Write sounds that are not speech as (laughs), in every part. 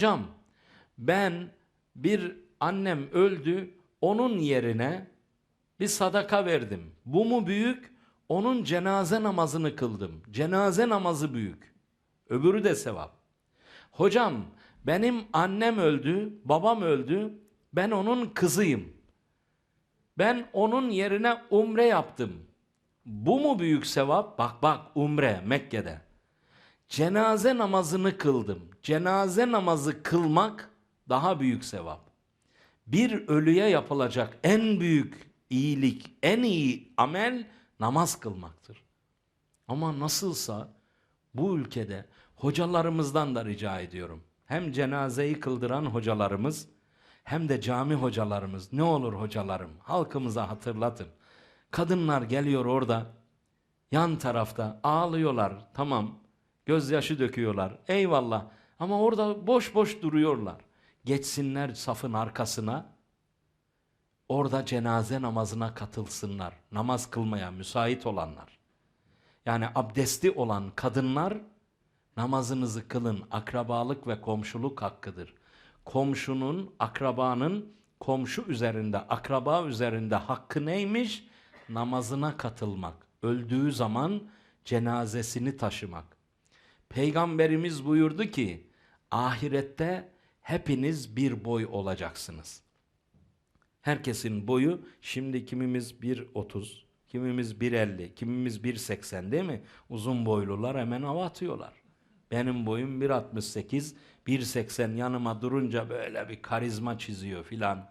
Hocam ben bir annem öldü onun yerine bir sadaka verdim. Bu mu büyük? Onun cenaze namazını kıldım. Cenaze namazı büyük. Öbürü de sevap. Hocam benim annem öldü, babam öldü. Ben onun kızıyım. Ben onun yerine umre yaptım. Bu mu büyük sevap? Bak bak umre Mekke'de. Cenaze namazını kıldım. Cenaze namazı kılmak daha büyük sevap. Bir ölüye yapılacak en büyük iyilik, en iyi amel namaz kılmaktır. Ama nasılsa bu ülkede hocalarımızdan da rica ediyorum. Hem cenazeyi kıldıran hocalarımız hem de cami hocalarımız ne olur hocalarım halkımıza hatırlatın. Kadınlar geliyor orada yan tarafta ağlıyorlar tamam gözyaşı döküyorlar eyvallah ama orada boş boş duruyorlar. Geçsinler safın arkasına orada cenaze namazına katılsınlar. Namaz kılmaya müsait olanlar. Yani abdesti olan kadınlar namazınızı kılın. Akrabalık ve komşuluk hakkıdır. Komşunun, akrabanın komşu üzerinde, akraba üzerinde hakkı neymiş? Namazına katılmak. Öldüğü zaman cenazesini taşımak. Peygamberimiz buyurdu ki ahirette hepiniz bir boy olacaksınız. Herkesin boyu şimdi kimimiz 1.30, kimimiz 1.50, kimimiz 1.80 değil mi? Uzun boylular hemen hava atıyorlar. Benim boyum 1.68, 1.80 yanıma durunca böyle bir karizma çiziyor filan.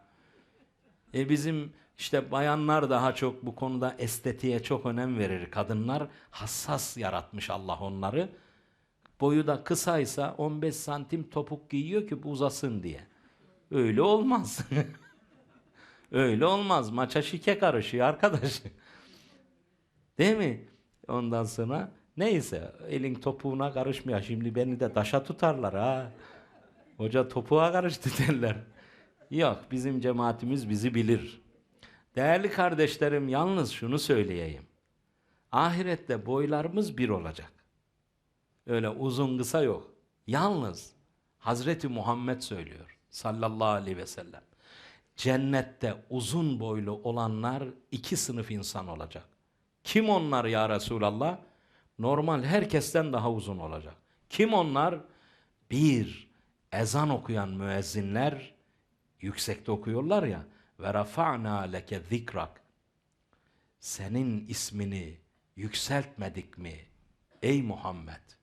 E bizim işte bayanlar daha çok bu konuda estetiğe çok önem verir. Kadınlar hassas yaratmış Allah onları. Boyu da kısaysa 15 santim topuk giyiyor ki bu uzasın diye. Öyle olmaz. (laughs) Öyle olmaz. Maça şike karışıyor arkadaş. (laughs) Değil mi? Ondan sonra neyse elin topuğuna karışmıyor. Şimdi beni de taşa tutarlar ha. Hoca topuğa karıştı derler. Yok bizim cemaatimiz bizi bilir. Değerli kardeşlerim yalnız şunu söyleyeyim. Ahirette boylarımız bir olacak. Öyle uzun kısa yok. Yalnız Hazreti Muhammed söylüyor sallallahu aleyhi ve sellem. Cennette uzun boylu olanlar iki sınıf insan olacak. Kim onlar ya Resulallah? Normal herkesten daha uzun olacak. Kim onlar? Bir, ezan okuyan müezzinler yüksekte okuyorlar ya ve rafa'na leke zikrak senin ismini yükseltmedik mi ey Muhammed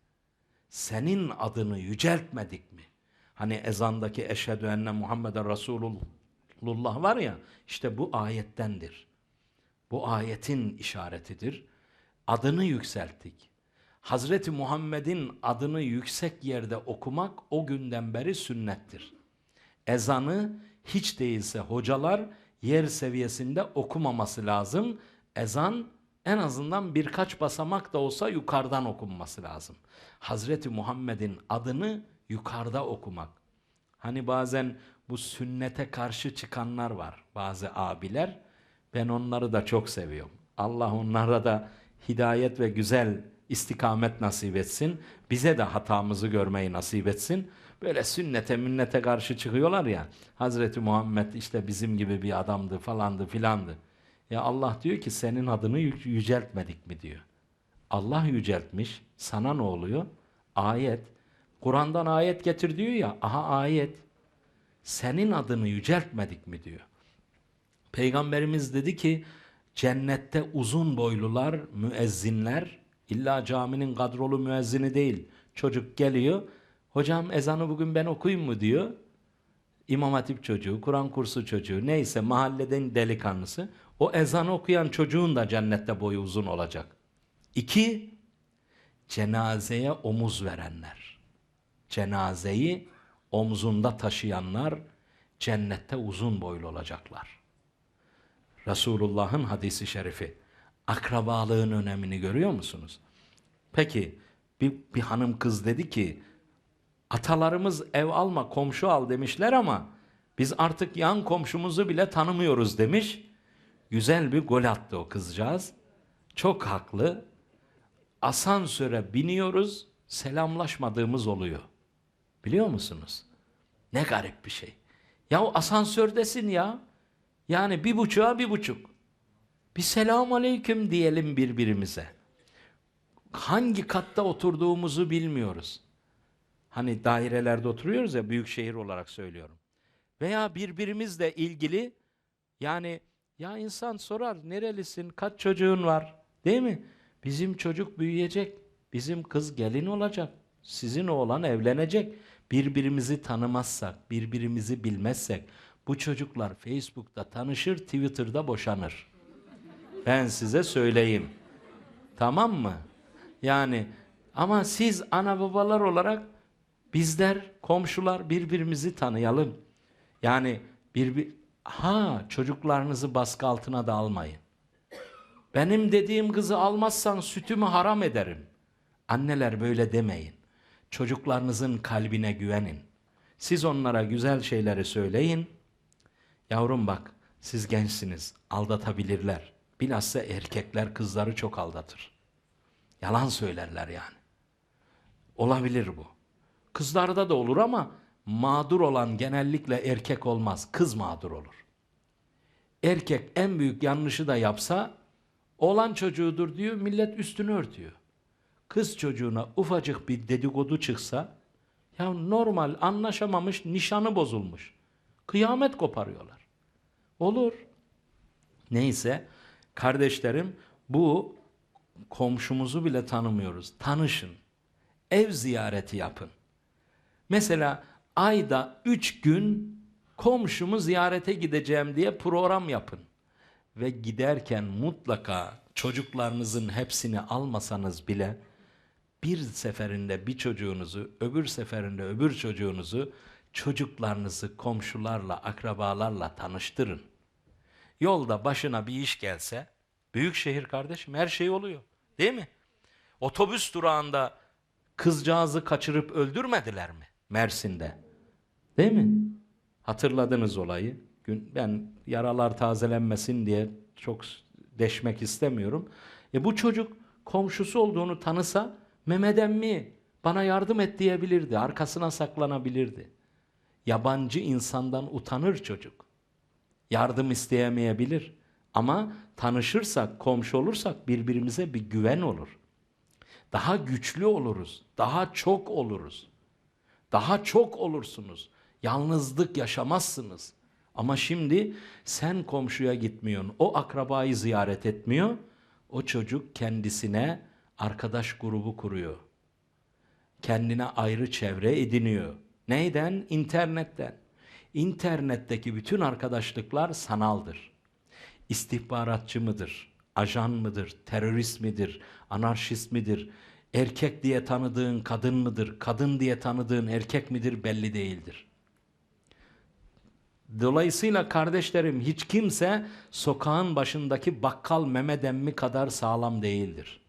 senin adını yüceltmedik mi? Hani ezandaki eşhedü enne Muhammeden Resulullah var ya işte bu ayettendir. Bu ayetin işaretidir. Adını yükselttik. Hazreti Muhammed'in adını yüksek yerde okumak o günden beri sünnettir. Ezanı hiç değilse hocalar yer seviyesinde okumaması lazım. Ezan en azından birkaç basamak da olsa yukarıdan okunması lazım. Hazreti Muhammed'in adını yukarıda okumak. Hani bazen bu sünnete karşı çıkanlar var bazı abiler. Ben onları da çok seviyorum. Allah onlara da hidayet ve güzel istikamet nasip etsin. Bize de hatamızı görmeyi nasip etsin. Böyle sünnete münnete karşı çıkıyorlar ya. Hazreti Muhammed işte bizim gibi bir adamdı falandı filandı. Ya Allah diyor ki senin adını yü- yüceltmedik mi diyor. Allah yüceltmiş. Sana ne oluyor? Ayet. Kur'an'dan ayet getir diyor ya. Aha ayet. Senin adını yüceltmedik mi diyor. Peygamberimiz dedi ki cennette uzun boylular, müezzinler, illa caminin kadrolu müezzini değil. Çocuk geliyor, hocam ezanı bugün ben okuyayım mı diyor. İmam Hatip çocuğu, Kur'an kursu çocuğu, neyse mahalleden delikanlısı. O ezanı okuyan çocuğun da cennette boyu uzun olacak. İki, cenazeye omuz verenler. Cenazeyi omzunda taşıyanlar cennette uzun boylu olacaklar. Resulullah'ın hadisi şerifi. Akrabalığın önemini görüyor musunuz? Peki bir, bir hanım kız dedi ki atalarımız ev alma komşu al demişler ama biz artık yan komşumuzu bile tanımıyoruz demiş. Güzel bir gol attı o kızcağız. Çok haklı. Asansöre biniyoruz selamlaşmadığımız oluyor. Biliyor musunuz? Ne garip bir şey. Ya asansördesin ya. Yani bir buçuğa bir buçuk. Bir selam aleyküm diyelim birbirimize. Hangi katta oturduğumuzu bilmiyoruz. Hani dairelerde oturuyoruz ya büyük şehir olarak söylüyorum. Veya birbirimizle ilgili yani ya insan sorar nerelisin, kaç çocuğun var değil mi? Bizim çocuk büyüyecek, bizim kız gelin olacak, sizin oğlan evlenecek. Birbirimizi tanımazsak, birbirimizi bilmezsek bu çocuklar Facebook'ta tanışır, Twitter'da boşanır. Ben size söyleyeyim. Tamam mı? Yani ama siz ana babalar olarak bizler komşular birbirimizi tanıyalım. Yani bir, bir ha çocuklarınızı baskı altına da almayın. Benim dediğim kızı almazsan sütümü haram ederim. Anneler böyle demeyin. Çocuklarınızın kalbine güvenin. Siz onlara güzel şeyleri söyleyin. Yavrum bak siz gençsiniz aldatabilirler. Bilhassa erkekler kızları çok aldatır. Yalan söylerler yani. Olabilir bu. Kızlarda da olur ama mağdur olan genellikle erkek olmaz. Kız mağdur olur. Erkek en büyük yanlışı da yapsa olan çocuğudur diyor millet üstünü örtüyor. Kız çocuğuna ufacık bir dedikodu çıksa ya normal anlaşamamış nişanı bozulmuş. Kıyamet koparıyorlar. Olur. Neyse kardeşlerim bu komşumuzu bile tanımıyoruz. Tanışın. Ev ziyareti yapın. Mesela ayda üç gün komşumu ziyarete gideceğim diye program yapın. Ve giderken mutlaka çocuklarınızın hepsini almasanız bile bir seferinde bir çocuğunuzu, öbür seferinde öbür çocuğunuzu, çocuklarınızı komşularla, akrabalarla tanıştırın. Yolda başına bir iş gelse, büyük şehir kardeşim her şey oluyor. Değil mi? Otobüs durağında kızcağızı kaçırıp öldürmediler mi? Mersin'de. Değil mi? Hatırladınız olayı. Gün ben yaralar tazelenmesin diye çok deşmek istemiyorum. E bu çocuk komşusu olduğunu tanısa Mehmet emmi bana yardım et diyebilirdi. Arkasına saklanabilirdi. Yabancı insandan utanır çocuk. Yardım isteyemeyebilir. Ama tanışırsak, komşu olursak birbirimize bir güven olur. Daha güçlü oluruz. Daha çok oluruz. Daha çok olursunuz. Yalnızlık yaşamazsınız. Ama şimdi sen komşuya gitmiyorsun. O akrabayı ziyaret etmiyor. O çocuk kendisine arkadaş grubu kuruyor. Kendine ayrı çevre ediniyor. Neyden? İnternetten. İnternetteki bütün arkadaşlıklar sanaldır. İstihbaratçı mıdır? Ajan mıdır? Terörist midir? Anarşist midir? Erkek diye tanıdığın kadın mıdır? Kadın diye tanıdığın erkek midir? Belli değildir. Dolayısıyla kardeşlerim hiç kimse sokağın başındaki bakkal Mehmet emmi kadar sağlam değildir.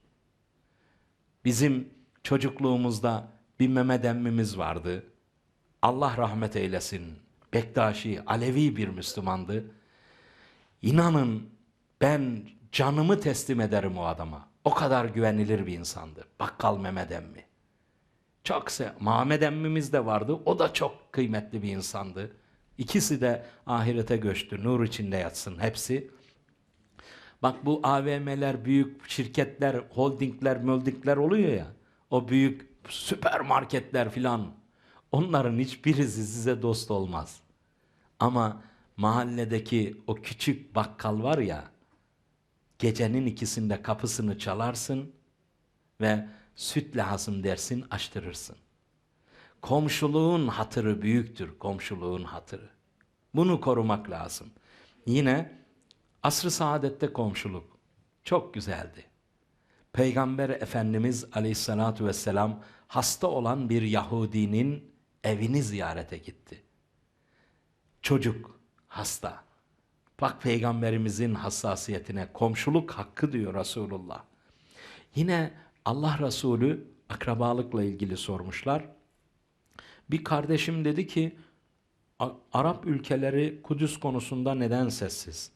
Bizim çocukluğumuzda bir Mehmet emmimiz vardı. Allah rahmet eylesin. Bektaşi, Alevi bir Müslümandı. İnanın ben canımı teslim ederim o adama. O kadar güvenilir bir insandı. Bakkal Mehmet emmi. Çok se Muhammed emmimiz de vardı. O da çok kıymetli bir insandı. İkisi de ahirete göçtü. Nur içinde yatsın hepsi. Bak bu AVM'ler, büyük şirketler, holdingler, möldingler oluyor ya. O büyük süpermarketler filan. Onların hiçbirisi size dost olmaz. Ama mahalledeki o küçük bakkal var ya, gecenin ikisinde kapısını çalarsın ve süt lazım dersin, açtırırsın. Komşuluğun hatırı büyüktür, komşuluğun hatırı. Bunu korumak lazım. Yine asr-ı saadette komşuluk çok güzeldi. Peygamber Efendimiz aleyhissalatu vesselam hasta olan bir Yahudinin evini ziyarete gitti. Çocuk hasta. Bak peygamberimizin hassasiyetine komşuluk hakkı diyor Resulullah. Yine Allah Resulü akrabalıkla ilgili sormuşlar. Bir kardeşim dedi ki "A- Arap ülkeleri Kudüs konusunda neden sessiz?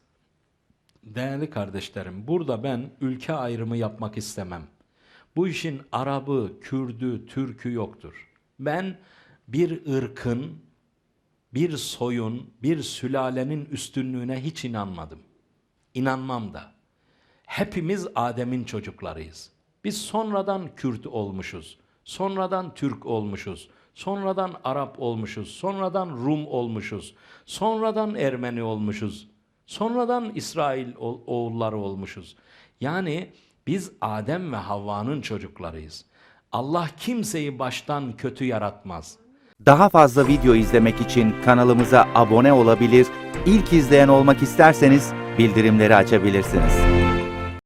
Değerli kardeşlerim, burada ben ülke ayrımı yapmak istemem. Bu işin Arabı, Kürdü, Türkü yoktur. Ben bir ırkın bir soyun, bir sülalenin üstünlüğüne hiç inanmadım. İnanmam da. Hepimiz Adem'in çocuklarıyız. Biz sonradan Kürt olmuşuz. Sonradan Türk olmuşuz. Sonradan Arap olmuşuz. Sonradan Rum olmuşuz. Sonradan Ermeni olmuşuz. Sonradan İsrail oğulları olmuşuz. Yani biz Adem ve Havva'nın çocuklarıyız. Allah kimseyi baştan kötü yaratmaz. Daha fazla video izlemek için kanalımıza abone olabilir, ilk izleyen olmak isterseniz bildirimleri açabilirsiniz.